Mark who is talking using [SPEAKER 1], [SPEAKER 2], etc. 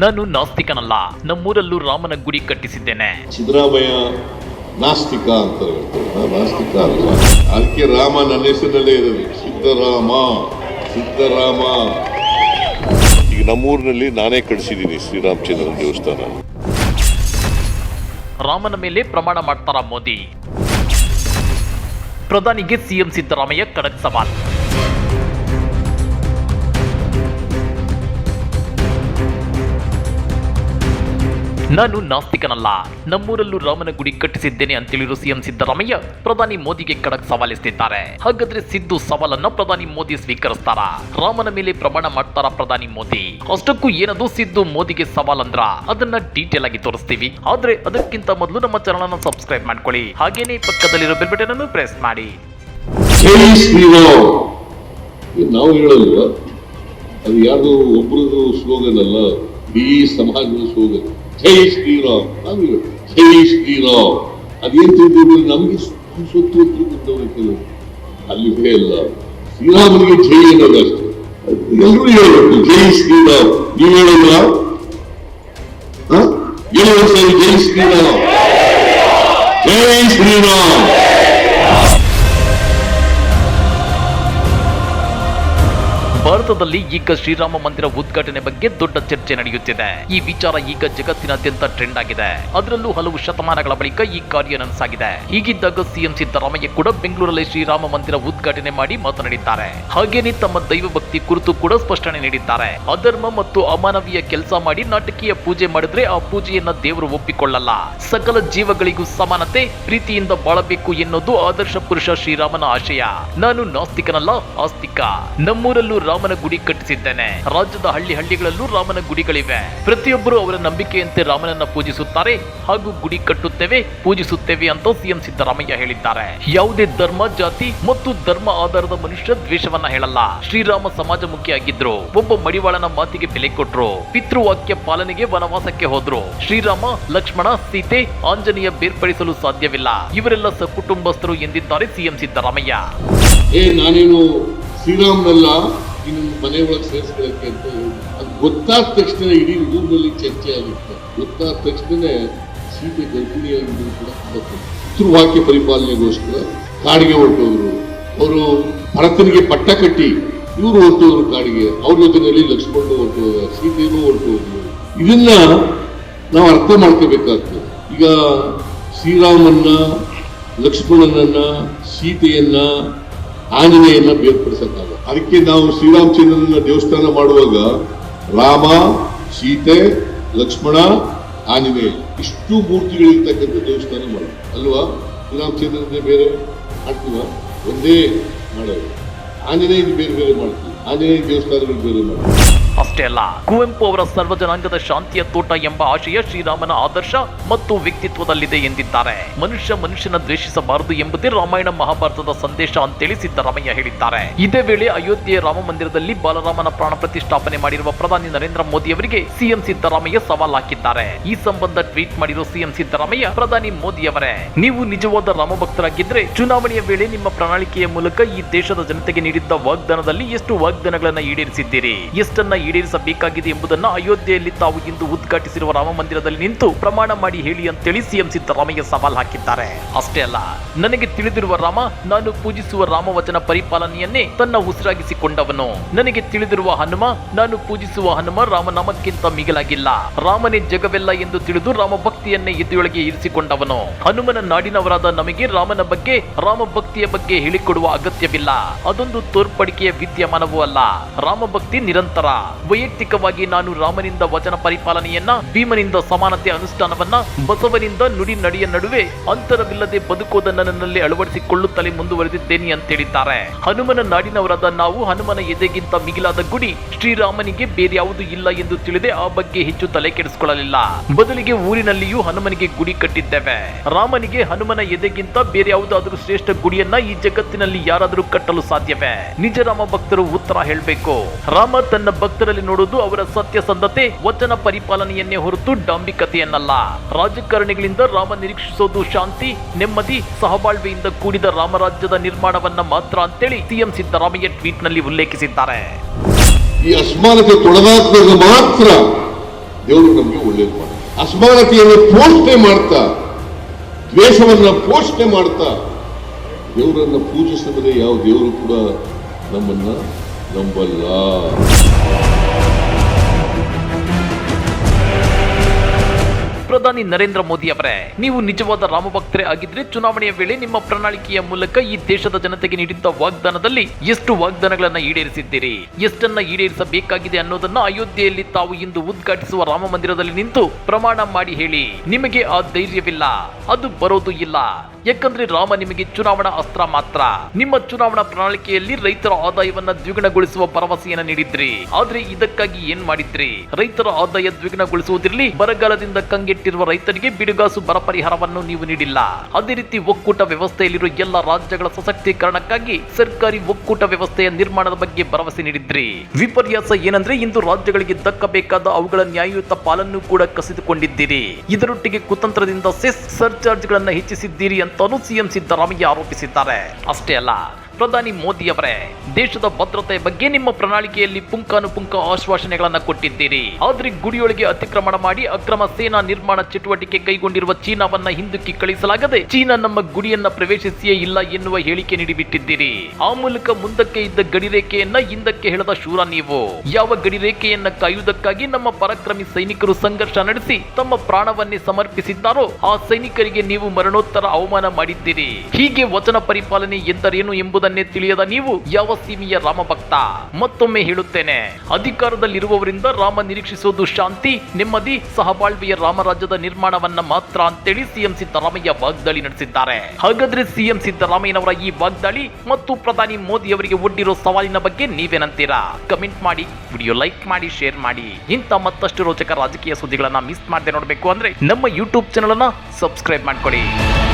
[SPEAKER 1] ನಾನು ನಾಸ್ತಿಕನಲ್ಲ ನಮ್ಮೂರಲ್ಲೂ ರಾಮನ ಗುಡಿ ಕಟ್ಟಿಸಿದ್ದೇನೆ.
[SPEAKER 2] ಸಿದ್ದರಾಮಯ್ಯ ನಾಸ್ತಿಕ ಅಂತ ಹೇಳ್ತಾರೆ. ನಾಸ್ತಿಕ ಅಲ್ಲ. ಅದಕ್ಕೆ ರಾಮ ನನ್ನ ಹೆಸರಿನಲ್ಲೇ ಇರೋದು ಸಿದ್ದರಾಮ ಸಿದ್ದರಾಮ. ಈಗ ನಮ್ಮೂರಿನಲ್ಲಿ ನಾನೇ ಕಟ್ಟಿಸಿದ್ದೀನಿ ಶ್ರೀರಾಮಚಂದ್ರ ದೇವಸ್ಥಾನ.
[SPEAKER 1] ರಾಮನ ಮೇಲೆ ಪ್ರಮಾಣ ಮಾಡ್ತಾರ ಮೋದಿ? ಪ್ರಧಾನಿಗೆ ಸಿಎಂ ಸಿದ್ದರಾಮಯ್ಯ ಕಡಕ್ ಸವಾಲ್. ನಾನು ನಾಸ್ತಿಕನಲ್ಲ. ನಮ್ಮೂರಲ್ಲೂ ರಾಮನ ಗುಡಿ ಕಟ್ಟಿಸಿದ್ದೇನೆ ಅಂತೇಳಿರೋ ಸಿಎಂ ಸಿದ್ದರಾಮಯ್ಯ. ಪ್ರಧಾನಿ ಮೋದಿಗೆ ಖಡಕ್ ಸವಾಲಿಸ್ತಿದ್ದಾರೆ ಹಾಗಾದ್ರೆ ಸಿದ್ದು ಸವಾಲನ್ನ ಪ್ರಧಾನಿ ಮೋದಿ ಸ್ವೀಕರಿಸ್ತಾರ? ರಾಮನ ಮೇಲೆ ಪ್ರಮಾಣ ಮಾಡ್ತಾರ ಪ್ರಧಾನಿ ಮೋದಿ? ಅಷ್ಟಕ್ಕೂ ಏನದು ಸಿದ್ದು ಮೋದಿಗೆ ಸವಾಲಂದ್ರ ಅದನ್ನ ಡೀಟೇಲ್ ಆಗಿ ತೋರಿಸ್ತೀವಿ. ಆದ್ರೆ ಅದಕ್ಕಿಂತ ಮೊದಲು ನಮ್ಮ ಚಾನಲ್ ಸಬ್ಸ್ಕ್ರೈಬ್ ಮಾಡ್ಕೊಳ್ಳಿ. ಹಾಗೇನೇ ಪಕ್ಕದಲ್ಲಿರೋ ಬೆಲ್ ಬಟನ್ ಅನ್ನು ಪ್ರೆಸ್ ಮಾಡಿ.
[SPEAKER 2] ನಾವು ಅದು ಯಾರ್ದು ಒಬ್ರದ್ದು ಸ್ಲೋಗನ್ ಅಲ್ಲ. ಇಡೀ ಸಮಾಜದ ಸ್ಲೋಗನ್ ಜೈ ಶ್ರೀರಾಮ್ ನಾವು ಹೇಳೋದು ಜೈ ಶ್ರೀರಾಮ್ ಅದೇನ್ ತಿಳ್ಕೊಂಡು ನಮ್ಗೆ ಸುತ್ತು ತಿಳ್ಕೊಂಡವ್ರೆ ಕೆಲವು ಅಲ್ಲಿ ಇಲ್ಲ ಶ್ರೀರಾಮನಿಗೆ ಜೈ ಅನ್ನೋದು ಅಷ್ಟೇ. ಎಲ್ಲರೂ ಹೇಳಬೇಕು ಜೈ ಶ್ರೀರಾಮ್ ನೀವು ಹೇಳಲ್ಲ ಹ? ಸರಿ ಜೈ ಶ್ರೀರಾಮ್ ಜೈ ಶ್ರೀರಾಮ್
[SPEAKER 1] ಭಾರತದಲ್ಲಿ ಈಗ ಶ್ರೀರಾಮ ಮಂದಿರ ಉದ್ಘಾಟನೆ ಬಗ್ಗೆ ದೊಡ್ಡ ಚರ್ಚೆ ನಡೆಯುತ್ತಿದೆ. ಈ ವಿಚಾರ ಈಗ ಜಗತ್ತಿನಾದ್ಯಂತ ಟ್ರೆಂಡ್ ಆಗಿದೆ. ಅದರಲ್ಲೂ ಹಲವು ಶತಮಾನಗಳ ಬಳಿಕ ಈ ಕಾರ್ಯ ನನಸಾಗಿದೆ. ಹೀಗಿದ್ದಾಗ ಸಿಎಂ ಸಿದ್ದರಾಮಯ್ಯ ಕೂಡ ಬೆಂಗಳೂರಲ್ಲಿ ಶ್ರೀರಾಮ ಮಂದಿರ ಉದ್ಘಾಟನೆ ಮಾಡಿ ಮಾತನಾಡಿದ್ದಾರೆ. ಹಾಗೇನೇ ತಮ್ಮ ದೈವ ಭಕ್ತಿ ಕುರಿತು ಕೂಡ ಸ್ಪಷ್ಟನೆ ನೀಡಿದ್ದಾರೆ. ಅಧರ್ಮ ಮತ್ತು ಅಮಾನವೀಯ ಕೆಲಸ ಮಾಡಿ ನಾಟಕೀಯ ಪೂಜೆ ಮಾಡಿದ್ರೆ ಆ ಪೂಜೆಯನ್ನ ದೇವರು ಒಪ್ಪಿಕೊಳ್ಳಲ್ಲ. ಸಕಲ ಜೀವಗಳಿಗೂ ಸಮಾನತೆ, ಪ್ರೀತಿಯಿಂದ ಬಾಳಬೇಕು ಎನ್ನುವುದು ಆದರ್ಶ ಪುರುಷ ಶ್ರೀರಾಮನ ಆಶಯ. ನಾನು ನಾಸ್ತಿಕನಲ್ಲ, ಆಸ್ತಿಕ. ನಮ್ಮೂರಲ್ಲೂ ರಾಮನ ಗುಡಿ ಕಟ್ಟಿಸಿದ್ದಾನೆ. ರಾಜ್ಯದ ಹಳ್ಳಿ ಹಳ್ಳಿಗಳಲ್ಲೂ ರಾಮನ ಗುಡಿಗಳಿವೆ. ಪ್ರತಿಯೊಬ್ಬರು ಅವರ ನಂಬಿಕೆಯಂತೆ ರಾಮನನ್ನ ಪೂಜಿಸುತ್ತಾರೆ ಹಾಗೂ ಗುಡಿ ಕಟ್ಟುತ್ತೇವೆ, ಪೂಜಿಸುತ್ತೇವೆ ಅಂತ ಸಿಎಂ ಸಿದ್ದರಾಮಯ್ಯ ಹೇಳಿದ್ದಾರೆ. ಯಾವುದೇ ಧರ್ಮ, ಜಾತಿ ಮತ್ತು ಧರ್ಮ ಆಧಾರದ ಮನುಷ್ಯ ದ್ವೇಷವನ್ನ ಹೇಳಲ್ಲ. ಶ್ರೀರಾಮ ಸಮಾಜಮುಖಿಯಾಗಿದ್ರು. ಒಬ್ಬ ಮಡಿವಾಳನ ಮಾತಿಗೆ ಬೆಲೆ ಕೊಟ್ರು. ಪಿತೃವಾಕ್ಯ ಪಾಲನೆಗೆ ವನವಾಸಕ್ಕೆ ಹೋದ್ರು. ಶ್ರೀರಾಮ, ಲಕ್ಷ್ಮಣ, ಸೀತೆ, ಆಂಜನೇಯ ಬೇರ್ಪಡಿಸಲು ಸಾಧ್ಯವಿಲ್ಲ. ಇವರೆಲ್ಲ ಸಕುಟುಂಬಸ್ಥರು ಎಂದಿದ್ದಾರೆ ಸಿಎಂ ಸಿದ್ದರಾಮಯ್ಯ.
[SPEAKER 2] ಏ ನಾನೇನು ಶ್ರೀರಾಮ್ನಲ್ಲ? ಇನ್ನು ಮನೆ ಒಳಗೆ ಸೇರಿಸ್ಕೊಳ್ಳಕ್ಕೆ ಅಂತ ಅದು ಗೊತ್ತಾದ ತಕ್ಷಣ ಇಡೀ ರೂಮಲ್ಲಿ ಚರ್ಚೆ ಆಗುತ್ತೆ. ಗೊತ್ತಾದ ತಕ್ಷಣ ಸೀತೆ ಗರ್ಭಿಣಿಯಾಗಿದ್ದು ಕೂಡ ಪಿತೃವಾಕ್ಯ ಪರಿಪಾಲನೆಗೋಸ್ಕರ ಕಾಡಿಗೆ ಹೊರಟೋದ್ರು. ಅವರು ಭರತನಿಗೆ ಪಟ್ಟ ಕಟ್ಟಿ ಇವರು ಹೊರಟೋದ್ರು ಕಾಡಿಗೆ. ಅವ್ರ ಜೊತೆಯಲ್ಲಿ ಲಕ್ಷ್ಮಣ ಹೊರಟೋದ ಸೀತೆನೂ ಹೊರಟೋದ್ರು. ಇದನ್ನ ನಾವು ಅರ್ಥ ಮಾಡ್ಕೋಬೇಕಾಗ್ತದೆ. ಈಗ ಶ್ರೀರಾಮನ್ನ, ಲಕ್ಷ್ಮಣನನ್ನ, ಸೀತೆಯನ್ನ ಆಂಜನೇಯನ್ನ ಬೇರ್ಪಡಿಸಕ್ಕಾಗ ಅದಕ್ಕೆ ನಾವು ಶ್ರೀರಾಮಚಂದ್ರನ ದೇವಸ್ಥಾನ ಮಾಡುವಾಗ ರಾಮ, ಸೀತೆ, ಲಕ್ಷ್ಮಣ, ಆಂಜನೇಯ ಇಷ್ಟು ಮೂರ್ತಿಗಳಿರ್ತಕ್ಕಂಥ ದೇವಸ್ಥಾನ ಮಾಡೋದು. ಅಲ್ವಾ? ಶ್ರೀರಾಮಚಂದ್ರನ ಬೇರೆ ಮಾಡ್ತೀವ? ಒಂದೇ ಮಾಡೋದು ಆಂಜನೇಯನ ಬೇರೆ ಬೇರೆ ಮಾಡ್ತೀವಿ. ಆಂಜನೇಯ ದೇವಸ್ಥಾನಗಳು ಬೇರೆ ಮಾಡ್ತೀವಿ.
[SPEAKER 1] ಅಷ್ಟೇ ಅಲ್ಲ, ಕುವೆಂಪು ಅವರ ಸರ್ವಜನಾಂಗದ ಶಾಂತಿಯ ತೋಟ ಎಂಬ ಆಶಯ ಶ್ರೀರಾಮನ ಆದರ್ಶ ಮತ್ತು ವ್ಯಕ್ತಿತ್ವದಲ್ಲಿದೆ ಎಂದಿದ್ದಾರೆ. ಮನುಷ್ಯ ಮನುಷ್ಯನ ದ್ವೇಷಿಸಬಾರದು ಎಂಬುದೇ ರಾಮಾಯಣ ಮಹಾಭಾರತದ ಸಂದೇಶ ಅಂತೇಳಿ ಸಿದ್ದರಾಮಯ್ಯ ಹೇಳಿದ್ದಾರೆ. ಇದೇ ವೇಳೆ ಅಯೋಧ್ಯೆಯ ರಾಮ ಮಂದಿರದಲ್ಲಿ ಬಾಲರಾಮನ ಪ್ರಾಣ ಪ್ರತಿಷ್ಠಾಪನೆ ಮಾಡಿರುವ ಪ್ರಧಾನಿ ನರೇಂದ್ರ ಮೋದಿ ಅವರಿಗೆ ಸಿಎಂ ಸಿದ್ದರಾಮಯ್ಯ ಸವಾಲ್ ಹಾಕಿದ್ದಾರೆ. ಈ ಸಂಬಂಧ ಟ್ವೀಟ್ ಮಾಡಿರುವ ಸಿಎಂ ಸಿದ್ದರಾಮಯ್ಯ, ಪ್ರಧಾನಿ ಮೋದಿ ಅವರೇ, ನೀವು ನಿಜವಾದ ರಾಮ ಭಕ್ತರಾಗಿದ್ದರೆ ಚುನಾವಣೆಯ ವೇಳೆ ನಿಮ್ಮ ಪ್ರಣಾಳಿಕೆಯ ಮೂಲಕ ಈ ದೇಶದ ಜನತೆಗೆ ನೀಡಿದ್ದ ವಾಗ್ದಾನದಲ್ಲಿ ಎಷ್ಟು ವಾಗ್ದಾನಗಳನ್ನ ಈಡೇರಿಸಿದ್ದೀರಿ? ಎಷ್ಟನ್ನ ಈಡೇರಿಸಬೇಕಾಗಿದೆ ಎಂಬುದನ್ನು ಅಯೋಧ್ಯೆಯಲ್ಲಿ ತಾವು ಇಂದು ಉದ್ಘಾಟಿಸಿರುವ ರಾಮ ಮಂದಿರದಲ್ಲಿ ನಿಂತು ಪ್ರಮಾಣ ಮಾಡಿ ಹೇಳಿ ಅಂತೇಳಿ ಸಿಎಂ ಸಿದ್ದರಾಮಯ್ಯ ಸವಾಲ್ ಹಾಕಿದ್ದಾರೆ. ಅಷ್ಟೇ ಅಲ್ಲ, ನನಗೆ ತಿಳಿದಿರುವ ರಾಮ, ನಾನು ಪೂಜಿಸುವ ರಾಮವಚನ ಪರಿಪಾಲನೆಯನ್ನೇ ತನ್ನ ಉಸಿರಾಗಿಸಿಕೊಂಡವನು. ನನಗೆ ತಿಳಿದಿರುವ ಹನುಮ, ನಾನು ಪೂಜಿಸುವ ಹನುಮ ರಾಮನಾಮಕ್ಕಿಂತ ಮಿಗಿಲಾಗಿಲ್ಲ. ರಾಮನೇ ಜಗವೆಲ್ಲ ಎಂದು ತಿಳಿದು ರಾಮ ಭಕ್ತಿಯನ್ನೇ ಇದೆಯೊಳಗೆ ಇರಿಸಿಕೊಂಡವನು. ಹನುಮನ ನಾಡಿನವರಾದ ನಮಗೆ ರಾಮನ ಬಗ್ಗೆ, ರಾಮ ಭಕ್ತಿಯ ಬಗ್ಗೆ ಹೇಳಿಕೊಡುವ ಅಗತ್ಯವಿಲ್ಲ. ಅದೊಂದು ತೋರ್ಪಡಿಕೆಯ ವಿದ್ಯಮಾನವೂ ಅಲ್ಲ. ರಾಮ ಭಕ್ತಿ ನಿರಂತರ. ವೈಯಕ್ತಿಕವಾಗಿ ನಾನು ರಾಮನಿಂದ ವಚನ ಪರಿಪಾಲನೆಯನ್ನ, ಭೀಮನಿಂದ ಸಮಾನತೆ ಅನುಷ್ಠಾನವನ್ನ, ಬಸವನಿಂದ ನುಡಿ ನಡೆಯ ನಡುವೆ ಅಂತರವಿಲ್ಲದೆ ಬದುಕೋದನ್ನ ನನ್ನಲ್ಲಿ ಅಳವಡಿಸಿಕೊಳ್ಳುತ್ತಲೇ ಮುಂದುವರೆದಿದ್ದೇನೆ ಅಂತ ಹೇಳಿದ್ದಾರೆ ಹನುಮನ ನಾಡಿನವರಾದ ನಾವು ಹನುಮನ ಎದೆಗಿಂತ ಮಿಗಿಲಾದ ಗುಡಿ ಶ್ರೀರಾಮನಿಗೆ ಬೇರೆ ಯಾವುದು ಇಲ್ಲ ಎಂದು ತಿಳಿದೆ ಆ ಬಗ್ಗೆ ಹೆಚ್ಚು ತಲೆ ಕೆಡಿಸಿಕೊಳ್ಳಲಿಲ್ಲ. ಬದಲಿಗೆ ಊರಿನಲ್ಲಿಯೂ ಹನುಮನಿಗೆ ಗುಡಿ ಕಟ್ಟಿದ್ದೇವೆ. ರಾಮನಿಗೆ ಹನುಮನ ಎದೆಗಿಂತ ಬೇರೆ ಯಾವುದಾದ್ರೂ ಶ್ರೇಷ್ಠ ಗುಡಿಯನ್ನ ಈ ಜಗತ್ತಿನಲ್ಲಿ ಯಾರಾದರೂ ಕಟ್ಟಲು ಸಾಧ್ಯವೇ? ನಿಜ ರಾಮ ಭಕ್ತರು ಉತ್ತರ ಹೇಳಬೇಕು. ರಾಮ ತನ್ನ ಭಕ್ತರಲ್ಲಿ ನೋಡುವುದು ಅವರ ಸತ್ಯಸಂಧತೆ ವಚನ ಪರಿಪಾಲನೆಯನ್ನೇ ಹೊರತು ಡಾಂಬಿಕತೆಯನ್ನಲ್ಲ. ರಾಜಕಾರಣಿಗಳಿಂದ ರಾಮ ನಿರೀಕ್ಷಿಸೋದು ಶಾಂತಿ, ನೆಮ್ಮದಿ, ಸಹಬಾಳ್ವೆಯಿಂದ ಕೂಡಿದ ರಾಮರಾಜ್ಯದ ನಿರ್ಮಾಣವನ್ನ ಮಾತ್ರ ಅಂತೇಳಿ ಸಿಎಂ ಸಿದ್ದರಾಮಯ್ಯ ಟ್ವೀಟ್ನಲ್ಲಿ ಉಲ್ಲೇಖಿಸಿದ್ದಾರೆ.
[SPEAKER 2] ಈ ಅಸಮಾನತೆ ತೊಡೆದಾಕಿದಾಗ ಮಾತ್ರ ದೇವರು ನಮಗೆ ಒಳ್ಳೇದು ಮಾಡ ಅಸಮಾನತೆಯನ್ನು ಪೋಷಣೆ ಮಾಡ್ತಾ, ದ್ವೇಷವನ್ನ ಪೋಷಣೆ ಮಾಡ್ತಾ ದೇವರನ್ನ ಪೂಜಿಸಿದರೆ ಯಾವ ದೇವರು ಕೂಡ ನಮ್ಮನ್ನ ನಂಬಲ್ಲ.
[SPEAKER 1] ಪ್ರಧಾನಿ ನರೇಂದ್ರ ಮೋದಿ ಅವರೇ, ನೀವು ನಿಜವಾದ ರಾಮಭಕ್ತರೇ ಆಗಿದ್ರೆ ಚುನಾವಣೆಯ ವೇಳೆ ನಿಮ್ಮ ಪ್ರಣಾಳಿಕೆಯ ಮೂಲಕ ಈ ದೇಶದ ಜನತೆಗೆ ನೀಡಿದ್ದ ವಾಗ್ದಾನದಲ್ಲಿ ಎಷ್ಟು ವಾಗ್ದಾನಗಳನ್ನ ಈಡೇರಿಸಿದ್ದೀರಿ? ಎಷ್ಟನ್ನ ಈಡೇರಿಸಬೇಕಾಗಿದೆ ಅನ್ನೋದನ್ನ ಅಯೋಧ್ಯೆಯಲ್ಲಿ ತಾವು ಇಂದು ಉದ್ಘಾಟಿಸುವ ರಾಮ ಮಂದಿರದಲ್ಲಿ ನಿಂತು ಪ್ರಮಾಣ ಮಾಡಿ ಹೇಳಿ. ನಿಮಗೆ ಆ ಧೈರ್ಯವಿಲ್ಲ, ಅದು ಬರೋದು ಇಲ್ಲ. ಯಾಕಂದ್ರೆ ರಾಮ ನಿಮಗೆ ಚುನಾವಣಾ ಅಸ್ತ್ರ ಮಾತ್ರ. ನಿಮ್ಮ ಚುನಾವಣಾ ಪ್ರಣಾಳಿಕೆಯಲ್ಲಿ ರೈತರ ಆದಾಯವನ್ನ ದ್ವಿಗುಣಗೊಳಿಸುವ ಭರವಸೆಯನ್ನ ನೀಡಿದ್ರಿ. ಆದ್ರೆ ಇದಕ್ಕಾಗಿ ಏನ್ ಮಾಡಿದ್ರಿ? ರೈತರ ಆದಾಯ ದ್ವಿಗುಣಗೊಳಿಸುವುದಿರಲಿ, ಬರಗಾಲದಿಂದ ಕಂಗೆಟ್ಟಿರುವ ರೈತರಿಗೆ ಬಿಡುಗಾಸು ಬರ ಪರಿಹಾರವನ್ನು ನೀವು ನೀಡಿಲ್ಲ. ಅದೇ ರೀತಿ ಒಕ್ಕೂಟ ವ್ಯವಸ್ಥೆಯಲ್ಲಿರುವ ಎಲ್ಲ ರಾಜ್ಯಗಳ ಸಶಕ್ತೀಕರಣಕ್ಕಾಗಿ ಸರ್ಕಾರಿ ಒಕ್ಕೂಟ ವ್ಯವಸ್ಥೆಯ ನಿರ್ಮಾಣದ ಬಗ್ಗೆ ಭರವಸೆ ನೀಡಿದ್ರಿ. ವಿಪರ್ಯಾಸ ಏನಂದ್ರೆ ಇಂದು ರಾಜ್ಯಗಳಿಗೆ ದಕ್ಕಬೇಕಾದ ಅವುಗಳ ನ್ಯಾಯಯುತ ಪಾಲನ್ನು ಕೂಡ ಕಸಿದುಕೊಂಡಿದ್ದೀರಿ. ಇದರೊಟ್ಟಿಗೆ ಕುತಂತ್ರದಿಂದ ಸೆಸ್ ಸರ್ಚಾರ್ಜ್ಗಳನ್ನ ಹೆಚ್ಚಿಸಿದ್ದೀರಿ ಅಂತಾನೂ ಸಿಎಂ ಸಿದ್ದರಾಮಯ್ಯ ಆರೋಪಿಸಿದ್ದಾರೆ ಅಷ್ಟೇ ಅಲ್ಲ ಪ್ರಧಾನಿ ಮೋದಿ ಅವರೇ ದೇಶದ ಭದ್ರತೆ ಬಗ್ಗೆ ನಿಮ್ಮ ಪ್ರಣಾಳಿಕೆಯಲ್ಲಿ ಪುಂಕಾನುಪುಂಕ ಆಶ್ವಾಸನೆಗಳನ್ನ ಕೊಟ್ಟಿದ್ದೀರಿ. ಆದ್ರೆ ಗುಡಿಯೊಳಗೆ ಅತಿಕ್ರಮಣ ಮಾಡಿ ಅಕ್ರಮ ಸೇನಾ ನಿರ್ಮಾಣ ಚಟುವಟಿಕೆ ಕೈಗೊಂಡಿರುವ ಚೀನಾವನ್ನ ಹಿಂದಕ್ಕೆ ಕಳಿಸಲಾಗದೆ ಚೀನಾ ನಮ್ಮ ಗುಡಿಯನ್ನ ಪ್ರವೇಶಿಸಿಯೇ ಇಲ್ಲ ಎನ್ನುವ ಹೇಳಿಕೆ ನೀಡಿಬಿಟ್ಟಿದ್ದೀರಿ. ಆ ಮೂಲಕ ಮುಂದಕ್ಕೆ ಇದ್ದ ಗಡಿರೇಖೆಯನ್ನ ಹಿಂದಕ್ಕೆ ಹೇಳದ ಶೂರ ನೀವು. ಯಾವ ಗಡಿರೇಖೆಯನ್ನ ಕಾಯುವುದಕ್ಕಾಗಿ ನಮ್ಮ ಪರಾಕ್ರಮಿ ಸೈನಿಕರು ಸಂಘರ್ಷ ನಡೆಸಿ ತಮ್ಮ ಪ್ರಾಣವನ್ನೇ ಸಮರ್ಪಿಸಿದ್ದಾರೋ ಆ ಸೈನಿಕರಿಗೆ ನೀವು ಮರಣೋತ್ತರ ಅವಮಾನ ಮಾಡಿದ್ದೀರಿ. ಹೀಗೆ ವಚನ ಪರಿಪಾಲನೆ ಎಂದರೇನು ಎಂಬುದನ್ನೇ ತಿಳಿಯದ ನೀವು ಯಾವ ಸೀಮೆಯ ರಾಮಭಕ್ತ? ಮತ್ತೊಮ್ಮೆ ಹೇಳುತ್ತೇನೆ, ಅಧಿಕಾರದಲ್ಲಿರುವವರಿಂದ ರಾಮ ನಿರೀಕ್ಷಿಸುವುದು ಶಾಂತಿ, ನೆಮ್ಮದಿ, ಸಹಬಾಳ್ವೆಯ ರಾಮರಾಜ್ಯದ ನಿರ್ಮಾಣವನ್ನ ಮಾತ್ರ ಅಂತೇಳಿ ಸಿಎಂ ಸಿದ್ದರಾಮಯ್ಯ ವಾಗ್ದಾಳಿ ನಡೆಸಿದ್ದಾರೆ. ಹಾಗಾದ್ರೆ ಸಿಎಂ ಸಿದ್ದರಾಮಯ್ಯನವರ ಈ ವಾಗ್ದಾಳಿ ಮತ್ತು ಪ್ರಧಾನಿ ಮೋದಿ ಅವರಿಗೆ ಒಡ್ಡಿರೋ ಸವಾಲಿನ ಬಗ್ಗೆ ನೀವೇನಂತೀರಾ? ಕಮೆಂಟ್ ಮಾಡಿ, ವಿಡಿಯೋ ಲೈಕ್ ಮಾಡಿ, ಶೇರ್ ಮಾಡಿ. ಇಂಥ ಮತ್ತಷ್ಟು ರೋಚಕ ರಾಜಕೀಯ ಸುದ್ದಿಗಳನ್ನ ಮಿಸ್ ಮಾಡದೆ ನೋಡಬೇಕು ಅಂದ್ರೆ ನಮ್ಮ ಯೂಟ್ಯೂಬ್ ಚಾನಲ್ ಅನ್ನ ಸಬ್ಸ್ಕ್ರೈಬ್ ಮಾಡ್ಕೊಳ್ಳಿ